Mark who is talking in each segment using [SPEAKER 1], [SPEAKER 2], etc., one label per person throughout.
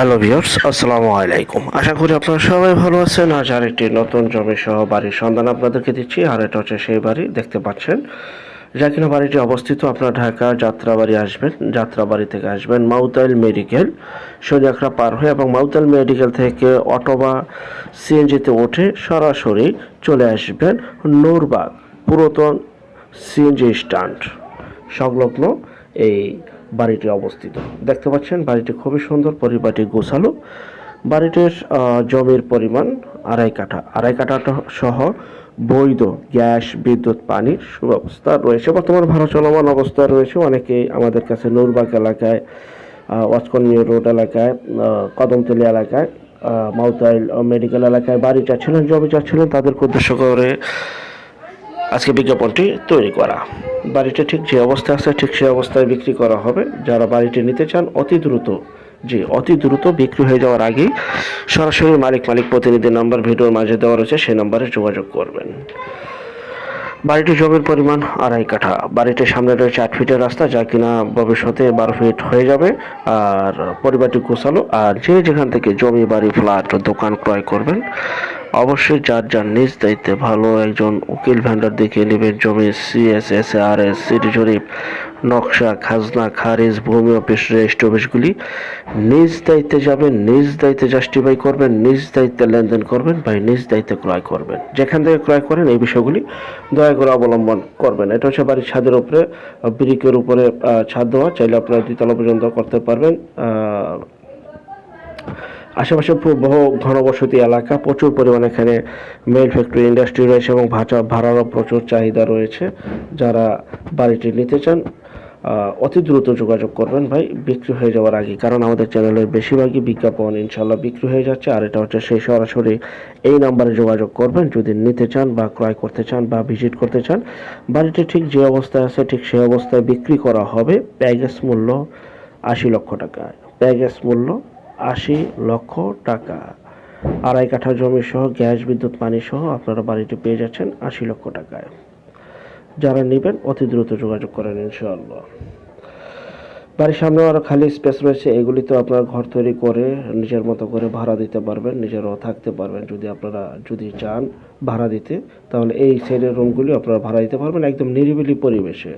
[SPEAKER 1] Hello viewers, আসসালামু আলাইকুম। আশা করি আপনারা সবাই ভালো আছেন। আজ আরেকটি নতুন জমি সহ বাড়ির সন্ধান আপনাদেরকে দিচ্ছি। আর এটা হচ্ছে সেই বাড়ি, দেখতে পাচ্ছেন। যা কিনা বাড়িটি অবস্থিত, আপনার ঢাকা যাত্রাবাড়ি আসবেন। যাত্রাবাড়ি থেকে আসবেন মাউতাইল মেডিকেল। সোজাখরা পার হয়ে এবং মাউতাইল মেডিকেল থেকে অটো বা সিএনজিতে উঠে সরাসরি চলে আসবেন নূরবাগ পুরাতন সিএনজি স্ট্যান্ড সংলগ্ন এই বাড়িটি অবস্থিত। দেখতে পাচ্ছেন, বাড়িটি খুবই সুন্দর পরিবারটি গোছালো। বাড়িটির জমির পরিমাণ আড়াই কাঠা। আড়াই কাঠাটা সহ বৈধ গ্যাস, বিদ্যুৎ, পানির সুব্যবস্থা রয়েছে। বর্তমান ভালো চলমান অবস্থায় রয়েছে। অনেকেই আমাদের কাছে নূরবাগ এলাকায় ওয়াচকর্মীয় রোড এলাকায় কদমতলী এলাকায় মাউতাইল মেডিকেল এলাকায় বাড়ি চাচ্ছিলেন, জমি চাচ্ছিলেন। তাদেরকে উদ্দেশ্য করে আজকে বিজ্ঞাপনটি তৈরি করা। বাড়িটি ঠিক যে অবস্থায় আছে, ঠিক সেই অবস্থায় বিক্রি করা হবে। যারা বাড়িটি নিতে চান, অতি দ্রুত, জি, অতি দ্রুত বিক্রি হয়ে যাওয়ার আগেই সরাসরি মালিক মালিক প্রতিনিধি নাম্বার, ভিডিওর মাঝে দেওয়া রয়েছে, সেই নাম্বারে যোগাযোগ করবেন। বাড়িটির জমির পরিমাণ আড়াই কাঠা। বাড়িটির সামনে রয়েছে আট ফিটের রাস্তা, যা কিনা ভবিষ্যতে বারো ফিট হয়ে যাবে। আর পরিবারটি গোছালো। আর যে যেখান থেকে জমি, বাড়ি, ফ্ল্যাট, দোকান ক্রয় করবেন অবশ্যই যার যার নিজ দায়িত্বে ভালো একজন উকিল ভ্যান্ডার দেখে নেবেন জমি এস সিটি জরিপ নকশা, খাজনা, খারিজ, ভূমি অফিস রেজিস্ট্রি অফিসগুলি নিজ দায়িত্বে যাবেন, নিজ দায়িত্বে জাস্টিফাই করবেন, নিজ দায়িত্বে লেনদেন করবেন বা নিজ দায়িত্বে ক্রয় করবেন। যেখান থেকে ক্রয় করেন এই বিষয়গুলি দয়া করে অবলম্বন করবেন। এটা হচ্ছে বাড়ির ছাদের উপরে, ব্রিকের উপরে ছাদ দেওয়া। চাইলে আপনারা দ্বিতলা পর্যন্ত করতে পারবেন। আশেপাশে বহু ঘনবসতি এলাকা, প্রচুর পরিমাণে এখানে মেল ফ্যাক্টরি ইন্ডাস্ট্রি রয়েছে এবং ভাড়া ভাড়ারও প্রচুর চাহিদা রয়েছে যারা বাড়িটি নিতে চান। অতি দ্রুত যোগাযোগ করবেন ভাই, বিক্রি হয়ে যাওয়ার আগে, কারণ আমাদের চ্যানেলের বেশিরভাগই বিজ্ঞাপন ইনশাল্লাহ বিক্রি হয়ে যাচ্ছে। আর এটা হচ্ছে সেই সরাসরি এই নাম্বারে যোগাযোগ করবেন, যদি নিতে চান বা ক্রয় করতে চান বা ভিজিট করতে চান। বাড়িটি ঠিক যে অবস্থায় আছে, ঠিক সেই অবস্থায় বিক্রি করা হবে। প্যাকেজ মূল্য আশি লক্ষ টাকা। প্যাকেজ মূল্য আশি লক্ষ টাকা। আড়াই কাঠা জমি সহ গ্যাস, বিদ্যুৎ, পানি সহ আপনারা বাড়িটি পেয়ে যাচ্ছেন আশি লক্ষ টাকায়। যারা নেবেন, অতি দ্রুত যোগাযোগ করেন ইনশাআল্লাহ। বাড়ির সামনেও আরও খালি স্পেস রয়েছে এগুলিতে আপনার ঘর তৈরি করে নিজের মতো করে ভাড়া দিতে পারবেন, নিজেরাও থাকতে পারবেন। যদি আপনারা, যদি চান ভাড়া দিতে, তাহলে এই সাইডের রুমগুলি আপনারা ভাড়া দিতে পারবেন একদম নিরিবিলি পরিবেশে।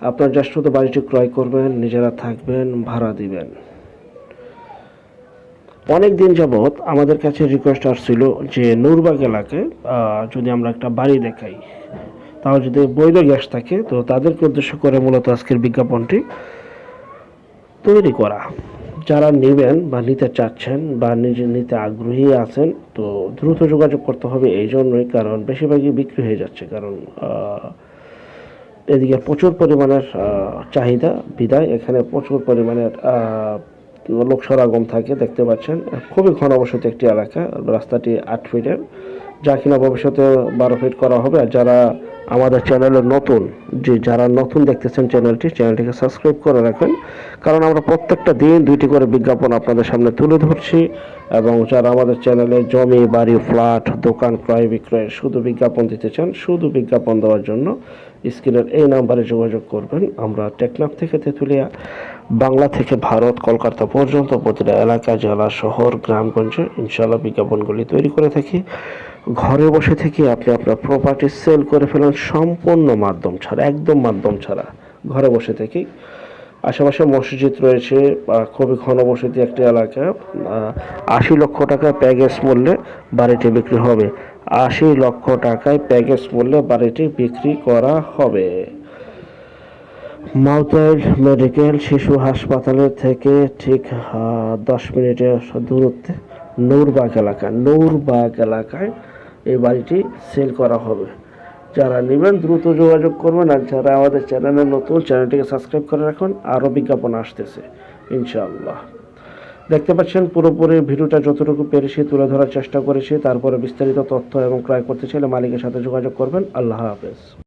[SPEAKER 1] আপনার জাস্ট শুধু বাড়িটি ক্রয় করবেন, নিজেরা থাকবেন, ভাড়া দিবেন। অনেক দিন যাবৎ আমাদের কাছে রিকোয়েস্ট আসছিল যে নূরবাগ এলাকায় যদি আমরা একটা বাড়ি দেখাই। তাও যদি বৈধ গ্যাস থাকে, তো তাদেরকে উদ্দেশ্য করে মূলত আজকের বিজ্ঞাপনটি তৈরি করা। যারা নেবেন বা নিতে চাচ্ছেন বা নিজে নিতে আগ্রহী আছেন, তো দ্রুত যোগাযোগ করতে হবে এই জন্যই, কারণ বেশিরভাগই বিক্রি হয়ে যাচ্ছে। কারণ এদিকে প্রচুর পরিমাণের চাহিদা, বিদায়। এখানে প্রচুর পরিমাণের লোক সরাগম থাকে, দেখতে পাচ্ছেন। খুবই ঘনবসতি একটি এলাকা, রাস্তাটি আট ফিটের। যা কিনা ভবিষ্যতে বারো ফিট করা হবে। আর যারা আমাদের চ্যানেলে নতুন যে যারা নতুন দেখতেছেন চ্যানেলটি, চ্যানেলটিকে সাবস্ক্রাইব করে রাখবেন। কারণ আমরা প্রত্যেকটা দিন দুইটি করে বিজ্ঞাপন আপনাদের সামনে তুলে ধরছি। এবং যারা আমাদের চ্যানেলে জমি, বাড়ি, ফ্ল্যাট, দোকান, ক্রয় বিক্রয় শুধু বিজ্ঞাপন দিতে চান, শুধু বিজ্ঞাপন দেওয়ার জন্য স্ক্রিনের এই নাম্বারে যোগাযোগ করবেন। আমরা টেকনাফ থেকে তেঁতুলিয়া, বাংলা থেকে ভারত, কলকাতা পর্যন্ত প্রতিটা এলাকা, জেলা, শহর, গ্রামগঞ্জে ইনশাল্লাহ বিজ্ঞাপনগুলি তৈরি করে থাকি। ঘরে বসে থেকে আপনি আপনার প্রপার্টি সেল করে ফেলেন সম্পূর্ণ মাধ্যম ছাড়া, একদম মাধ্যম ছাড়া ঘরে বসে থেকেই আশেপাশে মসজিদ রয়েছে খুবই ঘনবসতি একটি এলাকা। আশি লক্ষ টাকা প্যাকেজ মূল্যে বাড়িটি বিক্রি হবে। আশি লক্ষ টাকায় প্যাকেজ মূল্যে বাড়িটি বিক্রি করা হবে। মাউতাইল মেডিকেল শিশু হাসপাতালের থেকে ঠিক দশ মিনিটের দূরত্বে নূরবাগ এলাকা, নূরবাগ এলাকায় এই বাড়িটি সেল করা হবে। যারা নেবেন দ্রুত যোগাযোগ করবেন আর যারা আমাদের চ্যানেলে নতুন, চ্যানেলটিকে সাবস্ক্রাইব করে রাখুন। আরও বিজ্ঞাপন আসতেছে, ইনশাআল্লাহ। দেখতে পাচ্ছেন, পুরোপুরি ভিডিওটা যতটুকু পেরেছি তুলে ধরার চেষ্টা করেছি। তারপরে বিস্তারিত তথ্য এবং ক্রয় করতে চাইলে মালিকের সাথে যোগাযোগ করবেন। আল্লাহ হাফেজ।